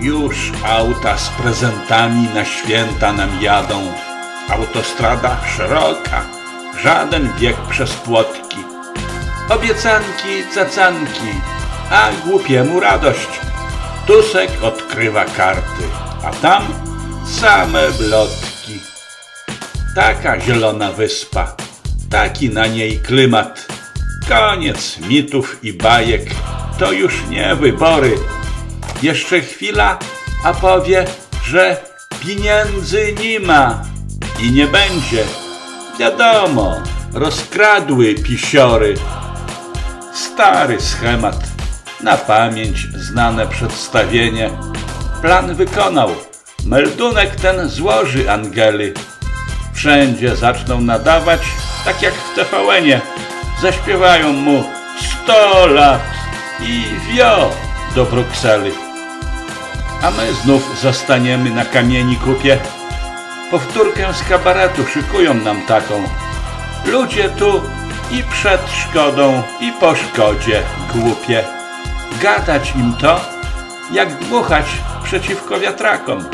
Już auta z prezentami na święta nam jadą. Autostrada szeroka, żaden bieg przez płotki. Obiecanki, cacanki, a głupiemu radość. Tusek odkrywa karty, a tam same blotki. Taka zielona wyspa, taki na niej klimat. Koniec mitów i bajek, to już nie wybory. Jeszcze chwila, a powie, że pieniędzy nie ma i nie będzie. Wiadomo, rozkradły pisiory. Stary schemat, na pamięć znane przedstawienie. Plan wykonał, meldunek ten złoży Angeli. Wszędzie zaczną nadawać, tak jak w TVN-ie. Zaśpiewają mu 100 lat i wio do Brukseli. A my znów zostaniemy na kamieni kupie. Powtórkę z kabaretu szykują nam taką. Ludzie tu i przed szkodą, i po szkodzie głupie. Gadać im to, jak dmuchać przeciwko wiatrakom.